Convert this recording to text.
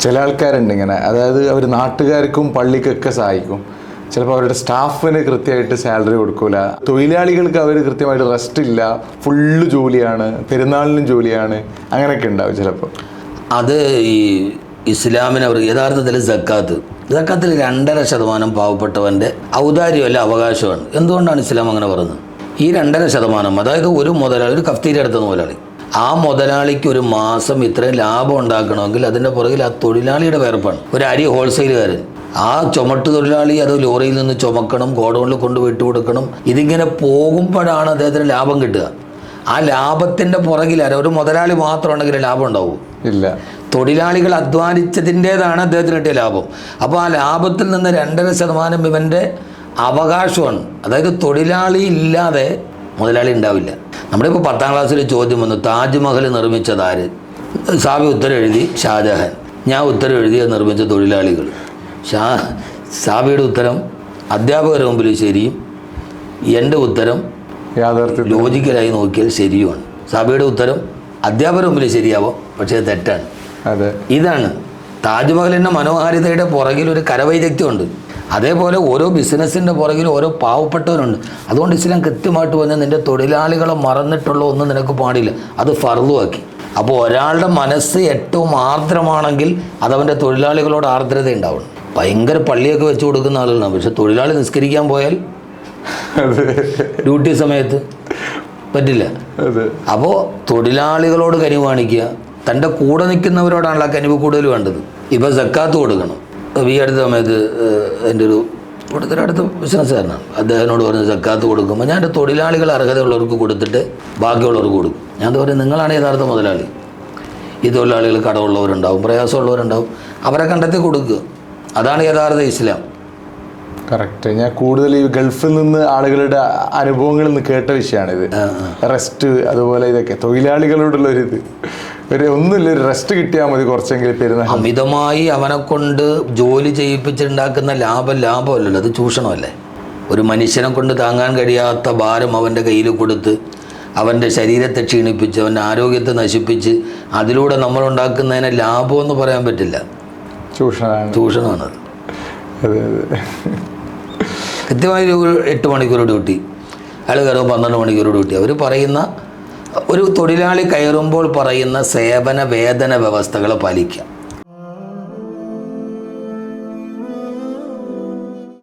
ചില ആൾക്കാരുണ്ട് ഇങ്ങനെ. അതായത് അവർ നാട്ടുകാർക്കും പള്ളിക്കൊക്കെ സഹായിക്കും. ചിലപ്പോൾ അവരുടെ സ്റ്റാഫിന് കൃത്യമായിട്ട് സാലറി കൊടുക്കൂല. തൊഴിലാളികൾക്ക് അവർ കൃത്യമായിട്ട് റെസ്റ്റ് ഇല്ല. ഫുള്ള് ജോലിയാണ്. പെരുന്നാളിനും ജോലിയാണ്. അങ്ങനെയൊക്കെ ഉണ്ടാവും ചിലപ്പോൾ അത് ഈ ഇസ്ലാമിന് അവർ യഥാർത്ഥത്തിൽ സക്കാത്ത്. സക്കാത്തിൽ രണ്ടര ശതമാനം പാവപ്പെട്ടവന്റെ ഔദാര്യമല്ല അവകാശമാണ്. എന്തുകൊണ്ടാണ് ഇസ്ലാം അങ്ങനെ പറയുന്നത്? ഈ രണ്ടര ശതമാനം അതായത് ഒരു മുതലാളി ഒരു കഫ്തീരി എടുത്ത മുതലാളി ആ മുതലാളിക്ക് ഒരു മാസം ഇത്രയും ലാഭം ഉണ്ടാക്കണമെങ്കിൽ അതിന്റെ പുറകിൽ ആ തൊഴിലാളിയുടെ വേർപ്പാണ് ഒരു അരി ഹോൾസെയിലുകാരൻ. ആ ചുമട്ട് തൊഴിലാളി അത് ലോറിയിൽ നിന്ന് ചുമക്കണം ഗോഡൗണിൽ കൊണ്ട് വിട്ടു കൊടുക്കണം. ഇതിങ്ങനെ പോകുമ്പോഴാണ് അദ്ദേഹത്തിന് ലാഭം കിട്ടുക. ആ ലാഭത്തിന്റെ പുറകിലാണ് ഒരു മുതലാളി മാത്രം ഉണ്ടെങ്കിൽ ലാഭം ഉണ്ടാവും. ഇല്ല. തൊഴിലാളികൾ അധ്വാനിച്ചതിന്റേതാണ് അദ്ദേഹത്തിന് കിട്ടിയ ലാഭം. അപ്പോൾ ആ ലാഭത്തിൽ നിന്ന് രണ്ടര ശതമാനം ഇവന്റെ അവകാശമാണ്. അതായത് തൊഴിലാളി ഇല്ലാതെ മുതലാളി ഉണ്ടാവില്ല. നമ്മുടെ ഇപ്പോൾ പത്താം ക്ലാസ്സിൽ ചോദ്യം വന്നു താജ്മഹൽ നിർമ്മിച്ചത് ആര്? സാബി ഉത്തരം എഴുതി ഷാജഹാൻ. ഞാൻ ഉത്തരം എഴുതിയത് നിർമ്മിച്ച തൊഴിലാളികൾ. ഷാ സാബിയുടെ ഉത്തരം അധ്യാപകരുടെ മുമ്പിൽ ശരിയും എന്റെ ഉത്തരം ലോജിക്കലായി നോക്കിയാൽ ശരിയുമാണ്. സാബിയുടെ ഉത്തരം അധ്യാപകരുടെ മുമ്പിൽ ശരിയാവാം പക്ഷേ തെറ്റാണ്. അതെ. ഇതാണ്. താജ്മഹലിന്റെ മനോഹാരിതയുടെ പുറകിൽ ഒരു കരവൈദഗ്ധ്യമുണ്ട്. അതേപോലെ ഓരോ ബിസിനസ്സിന്റെ പുറകിൽ ഓരോ പാവപ്പെട്ടവരുണ്ട്. അതുകൊണ്ട് ഇസ്ലാം കൃത്യമായിട്ട് പറഞ്ഞാൽ നിന്റെ തൊഴിലാളികളെ മറന്നിട്ടുള്ള ഒന്നും നിനക്ക് പാടില്ല. അത് ഫർദുവാക്കി അപ്പോൾ ഒരാളുടെ മനസ്സ് ഏറ്റവും ആർദ്രമാണെങ്കിൽ അതവന്റെ തൊഴിലാളികളോട് ആർദ്രത ഉണ്ടാവും. ഭയങ്കര പള്ളിയൊക്കെ വെച്ച് കൊടുക്കുന്ന ആളുകളാണ്. പക്ഷെ തൊഴിലാളി നിസ്കരിക്കാൻ പോയാൽ ഡ്യൂട്ടി സമയത്ത് പറ്റില്ല. അപ്പോൾ തൊഴിലാളികളോട് കനിവ് കാണിക്കുക തന്റെ കൂടെ നിൽക്കുന്നവരോടാണല്ലോ കനിവ് കൂടുതൽ വേണ്ടത്. ഇപ്പോൾ സക്കാത്ത് കൊടുക്കണം. ഈ അടുത്ത സമയത്ത് എന്റെ ഒരു ഇവിടുത്തെ അടുത്ത ബിസിനസ്സുകാരനാണ്. അദ്ദേഹത്തിനോട് പറഞ്ഞ് സക്കാത്ത് കൊടുക്കുമ്പോൾ ഞാൻ എന്റെ തൊഴിലാളികൾ അർഹതയുള്ളവർക്ക് കൊടുത്തിട്ട് ബാക്കിയുള്ളവർക്ക് കൊടുക്കും. ഞാൻ പറഞ്ഞു നിങ്ങളാണ് യഥാർത്ഥ മുതലാളി. ഈ തൊഴിലാളികൾ കടമുള്ളവരുണ്ടാവും പ്രയാസമുള്ളവരുണ്ടാവും. അവരെ കണ്ടെത്തി കൊടുക്കുക. അതാണ് യഥാർത്ഥ ഇസ്ലാം. കറക്റ്റ്. ഞാൻ കൂടുതൽ ഈ ഗൾഫിൽ നിന്ന് ആളുകളുടെ അനുഭവങ്ങളിൽ നിന്ന് കേട്ട വിഷയമാണിത്. റെസ്റ്റ് അതുപോലെ ഇതൊക്കെ. തൊഴിലാളികളോടുള്ള ഒരു ഇത്. ഒരു ഒന്നുമില്ല ഒരു റെസ്റ്റ് കിട്ടിയാൽ മതി കുറച്ചെങ്കിലും പെരുന്നാൾ. അമിതമായി അവനെ കൊണ്ട് ജോലി ചെയ്യിപ്പിച്ചുണ്ടാക്കുന്ന ലാഭം ലാഭമല്ലല്ലോ അത് ചൂഷണമല്ലേ? ഒരു മനുഷ്യനെ കൊണ്ട് താങ്ങാൻ കഴിയാത്ത ഭാരം അവന്റെ കയ്യിൽ കൊടുത്ത് അവന്റെ ശരീരത്തെ ക്ഷീണിപ്പിച്ച് അവന്റെ ആരോഗ്യത്തെ നശിപ്പിച്ച് അതിലൂടെ നമ്മൾ ലാഭം എന്ന് പറയാൻ പറ്റില്ല. ചൂഷണമാണ്. ചൂഷണമാണത് കൃത്യമായി ഒരു എട്ട് മണിക്കൂർ ഡ്യൂട്ടി അയാൾ കയറുമ്പോൾ പന്ത്രണ്ട് മണിക്കൂർ ഡ്യൂട്ടി അവർ പറയുന്ന ഒരു തൊഴിലാളി കയറുമ്പോൾ പറയുന്ന സേവന വേതന വ്യവസ്ഥകൾ പാലിക്കുക.